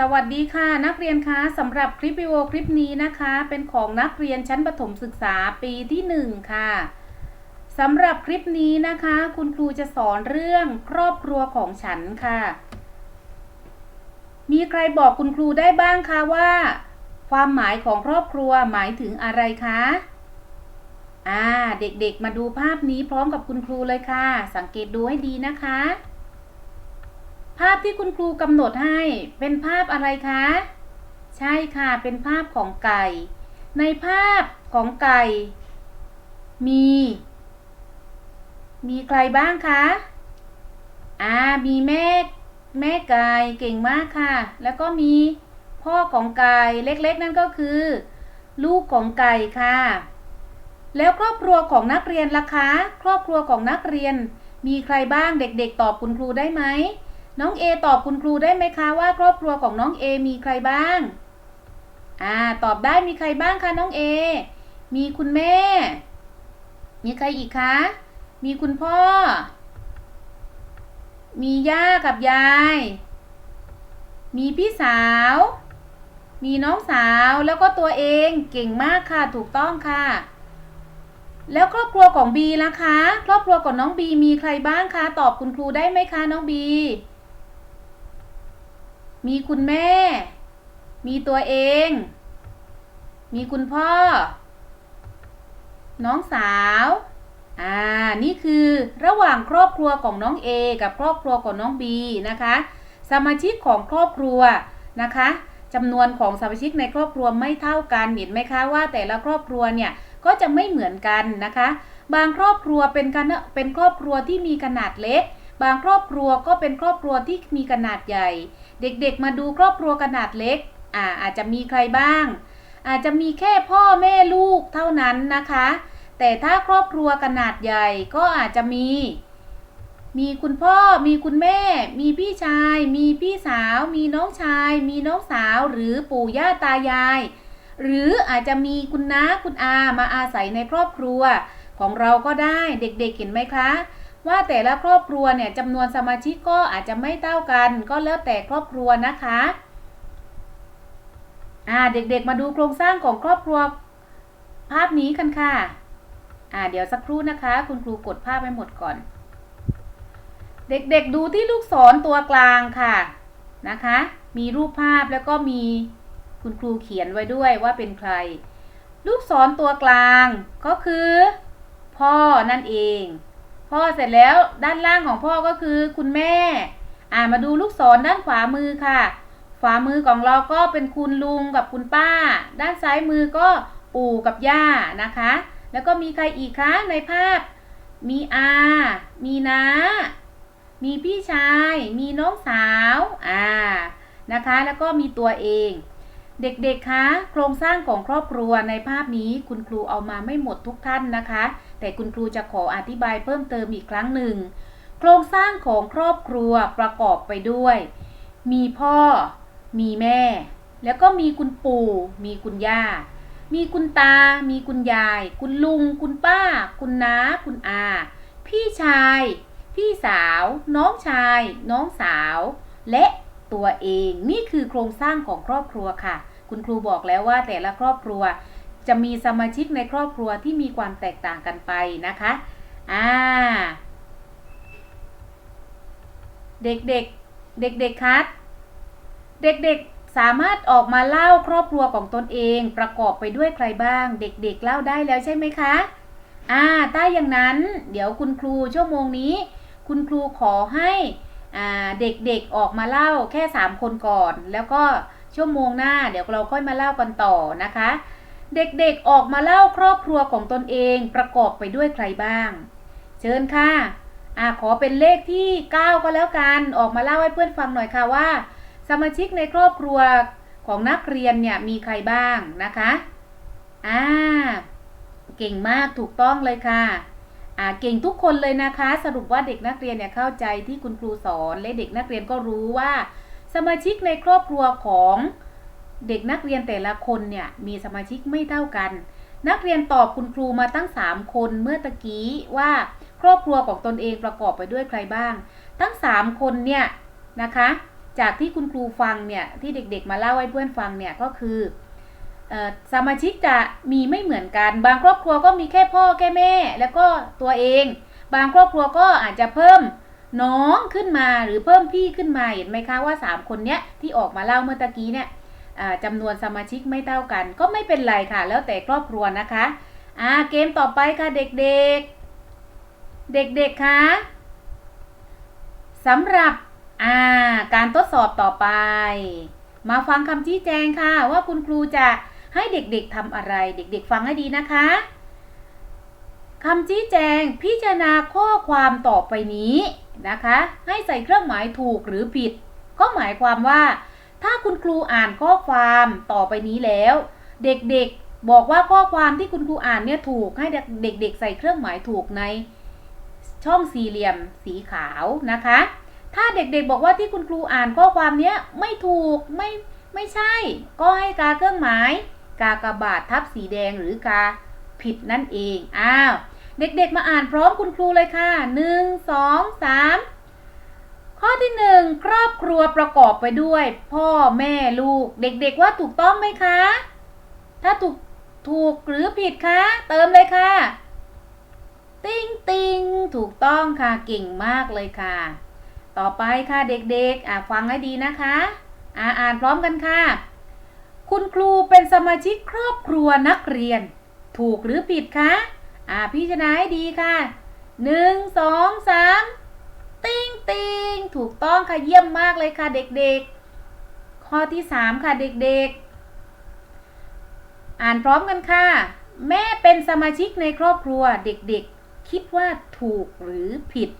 สวัสดีค่ะนักเรียนคะสำหรับคลิปวิดีโอคลิปนี้นะคะ เป็นของนักเรียนชั้นประถมศึกษาปีที่ 1 ค่ะสำหรับคลิปนี้นะคะ คุณครูจะสอนเรื่องครอบครัวของฉันค่ะ มีใครบอกคุณครูได้บ้างคะว่า ความหมายของครอบครัวหมายถึงอะไรคะอ่าเด็กๆมาดูภาพนี้พร้อมกับคุณครูเลยค่ะ สังเกตดูให้ดีนะคะ ภาพที่คุณครูกำหนดให้เป็นภาพอะไรคะ ใช่ค่ะเป็นภาพของไก่ ในภาพของไก่ มี มีใครบ้างคะอ่ามีแม่แม่ไก่เก่งมากค่ะ แล้วก็มีพ่อของไก่เล็กๆ นั่นก็คือ ลูกของไก่ค่ะ แล้วครอบครัวของนักเรียนล่ะคะ ครอบครัวของนักเรียนมีใครบ้างเด็กๆ ตอบคุณครูได้ไหม น้องเอตอบคุณครูได้ไหมคะว่า ครอบครัวของน้องเอมีใครบ้าง อ่า ตอบได้มีใครบ้างคะน้องเอ มีคุณแม่ มีใครอีกคะ มีคุณพ่อ มีย่ากับยาย มีพี่สาว มีน้องสาวแล้วก็ตัวเองเก่งมากค่ะถูกต้องค่ะ แล้วครอบครัวของบีล่ะคะ ครอบครัวของน้องบีมีใครบ้างคะ ตอบคุณครูได้ไหมคะน้องบี มีคุณแม่ มีตัวเอง มีคุณพ่อ น้องสาว อ่า นี่คือระหว่างครอบครัวของน้องเอกับครอบครัวของน้องบีนะคะ สมาชิกของครอบครัวนะคะจำนวนของสมาชิกในครอบครัวไม่เท่ากันเห็นไหมคะว่าแต่ละครอบครัวเนี่ยก็จะไม่เหมือนกันนะคะ บางครอบครัวเป็นกันเป็นครอบครัวที่มีขนาดเล็ก บางครอบครัวก็เป็นครอบครัวที่มีขนาดใหญ่ เด็กๆมาดูครอบครัวขนาดเล็กอ่าอาจจะมีใครบ้าง อาจจะมีแค่พ่อแม่ลูกเท่านั้นนะคะ แต่ถ้าครอบครัวขนาดใหญ่ก็อาจจะมี มีคุณพ่อ มีคุณแม่ มีพี่ชาย มีพี่สาว มีน้องชาย มีน้องสาวหรือปู่ย่าตายาย หรืออาจจะมีคุณน้าคุณอามาอาศัยในครอบครัว ของเราก็ได้เด็กๆเห็นไหมคะ ว่าแต่ละครอบครัวเนี่ยจำนวนสมาชิกก็อาจจะไม่เท่ากัน ก็แล้วแต่ครอบครัวนะคะอ่าเด็กๆมาดูโครงสร้างของครอบครัว ภาพนี้กันค่ะอ่าเดี๋ยวสักครู่นะคะ คุณครูกดภาพให้หมดก่อน เด็กๆดูที่ลูกศรตัวกลางค่ะนะคะ มีรูปภาพแล้วก็มีคุณครูเขียนไว้ด้วยว่าเป็นใคร ลูกศรตัวกลางก็คือ พ่อนั่นเอง พ่อเสร็จแล้วด้านล่างของพ่อก็คือคุณแม่ อ่ามาดูลูกศรด้านขวามือค่ะ ขวามือของเราก็เป็นคุณลุงกับคุณป้า ด้านซ้ายมือก็ปู่กับย่านะคะ แล้วก็มีใครอีกคะในภาพ มีอา มีน้า มีพี่ชาย มีน้องสาว อ่า นะคะ แล้วก็มีตัวเอง เด็กๆ คะ โครงสร้างของครอบครัวในภาพนี้คุณครูเอามาไม่หมดทุกท่านนะคะ แต่คุณครูจะขออธิบายเพิ่มเติมอีกครั้งหนึ่ง โครงสร้างของครอบครัวประกอบไปด้วย มีพ่อ มีแม่ แล้วก็มีคุณปู่ มีคุณย่า มีคุณตา มีคุณยาย คุณลุง คุณป้า คุณน้า คุณอา พี่ชาย พี่สาว น้องชาย น้องสาว และ ตัวเอง นี่คือโครงสร้างของครอบครัวค่ะ คุณครูบอกแล้วว่าแต่ละครอบครัวจะมีสมาชิกในครอบครัวที่มีความแตกต่างกันไปนะคะอ่าเด็กๆ เด็กๆคัดเด็กๆ สามารถออกมาเล่าครอบครัวของตนเอง ประกอบไปด้วยใครบ้าง เด็กๆ เล่าได้แล้วใช่ไหมคะ อ่าถ้าอย่างนั้น เดี๋ยวคุณครูชั่วโมงนี้ คุณครูขอให้ เด็กๆออกมาเล่าแค่ 3 คนก่อน แล้วก็ชั่วโมงหน้าเดี๋ยวเราค่อยมาเล่ากันต่อนะคะ เด็กๆออกมาเล่าครอบครัวของตนเองประกอบไปด้วยใครบ้าง เชิญค่ะอาขอเป็นเลขที่ 9 ก็แล้วกันออกมาเล่าให้เพื่อนฟังหน่อยค่ะว่า สมาชิกในครอบครัวของนักเรียนเนี่ยมีใครบ้างนะคะอ่าเก่งมากถูกต้องเลยค่ะ เก่งทุกคนเลยนะคะ สรุปว่าเด็กนักเรียนเนี่ยเข้าใจที่คุณครูสอน และเด็กนักเรียนก็รู้ว่า สมาชิกในครอบครัวของเด็กนักเรียนแต่ละคนเนี่ยมีสมาชิกไม่เท่ากัน นักเรียนตอบคุณครูมาตั้ง 3 คนเมื่อตะกี้ว่าครอบครัวของตนเองประกอบไปด้วยใครบ้าง ทั้ง 3 คนเนี่ยนะคะ จากที่คุณครูฟังเนี่ยที่เด็กๆมาเล่าให้เพื่อนฟังเนี่ยก็คือเอ่อ สมาชิกจะมีไม่เหมือนกัน บางครอบครัวก็มีแค่พ่อแค่แม่ แล้วก็ตัวเอง บางครอบครัวก็อาจจะเพิ่มน้องขึ้นมาหรือเพิ่มพี่ขึ้นมาเห็นไหมคะว่าสามคนเนี้ยที่ออกมาเล่าเมื่อตะกี้เนี่ยจำนวนสมาชิกไม่เท่ากัน ก็ไม่เป็นไรค่ะ แล้วแต่ครอบครัวนะคะอ่าเกมต่อไปค่ะเด็กๆ เด็กๆคะสำหรับอ่าการทดสอบต่อไป มาฟังคำชี้แจงค่ะ ว่าคุณครูจะ ให้เด็กๆทำอะไร เด็กๆ ฟังให้ดีนะคะคำชี้แจงพิจารณาข้อความต่อไปนี้นะคะ ให้ใส่เครื่องหมายถูกหรือผิด ก็หมายความว่า ถ้าคุณครูอ่านข้อความต่อไปนี้แล้ว เด็กๆบอกว่าข้อความที่คุณครูอ่านเนี่ยถูกให้เด็กๆ ใส่เครื่องหมายถูกในช่องสี่เหลี่ยมสีขาวนะคะ ถ้าเด็กๆบอกว่าที่คุณครูอ่านข้อความเนี้ยไม่ถูกไม่ไม่ใช่ ก็ให้กาเครื่องหมาย กากบาททับสีแดงหรือกาผิดนั่นเอง อ้าว เด็กๆมาอ่านพร้อมคุณครูเลยค่ะหนึ่งสองสามข้อที่หนึ่งครอบครัวประกอบไปด้วย พ่อแม่ลูก เด็กๆว่าถูกต้องไหมคะ ถ้าถูกถูกหรือผิดคะ เติมเลยค่ะ ติ้งติงถูกต้องค่ะ เก่งมากเลยค่ะ ต่อไปค่ะเด็กๆ อะฟังให้ดีนะคะ อ่าอ่านพร้อมกันค่ะ คุณครูเป็นสมาชิกครอบครัวนักเรียน ถูกหรือผิดคะ อ่าพิจารณาให้ดีค่ะหนึ่งสองสามติ้งติงถูกต้องค่ะเยี่ยมมากเลยค่ะเด็กๆ ข้อที่สามค่ะเด็กๆ อ่านพร้อมกันค่ะ แม่เป็นสมาชิกในครอบครัวเด็กๆ คิดว่าถูกหรือผิด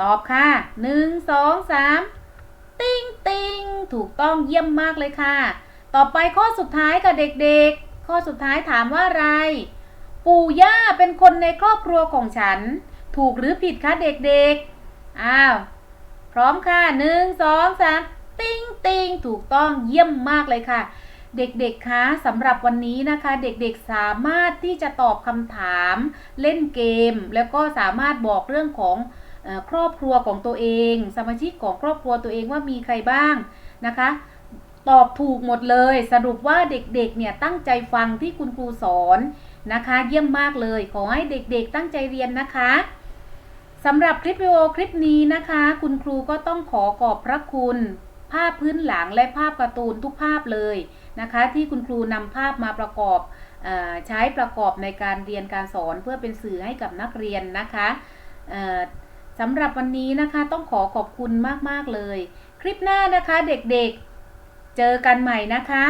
ตอบค่ะหนึ่งสองสามติ้งติงถูกต้องเยี่ยมมากเลยค่ะ ต่อไปข้อสุดท้ายค่ะเด็กๆ ข้อสุดท้ายถามว่าอะไร ปู่ย่าเป็นคนในครอบครัวของฉัน ถูกหรือผิดคะเด็กๆ อ้าว พร้อมค่ะหนึ่งสองสามติ้งติงถูกต้องเยี่ยมมากเลยค่ะ เด็กๆ คะสำหรับวันนี้นะคะ เด็กๆ สามารถที่จะตอบคำถาม เล่นเกม แล้วก็สามารถบอกเรื่องของอครอบครัวของตัวเอง สมาชิกของครอบครัวตัวเองว่ามีใครบ้างนะคะ ตอบถูกหมดเลย สรุปว่าเด็กๆเนี่ยตั้งใจฟังที่คุณครูสอนนะคะ เยี่ยมมากเลย ขอให้เด็กๆตั้งใจเรียนนะคะสำหรับคลิปวิดีโอคลิปนี้นะคะ คุณครูก็ต้องขอขอบพระคุณ ภาพพื้นหลังและภาพการ์ตูนทุกภาพเลยนะคะ ที่คุณครูนำภาพมาประกอบอใช้ประกอบในการเรียนการสอนเพื่อเป็นสื่อให้กับนักเรียนนะคะสำหรับวันนี้นะคะต้องขอขอบคุณมาก ๆ เลย คลิปหน้านะคะเด็กๆ เจอกันใหม่นะคะ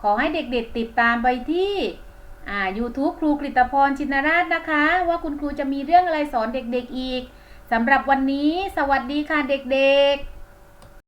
ขอให้เด็กๆติดตามไปที่อ่า YouTube ครูกฤตพรชินราชนะคะ ว่าคุณครูจะมีเรื่องอะไรสอนเด็กๆอีกสำหรับวันนี้ สวัสดีค่ะเด็กๆ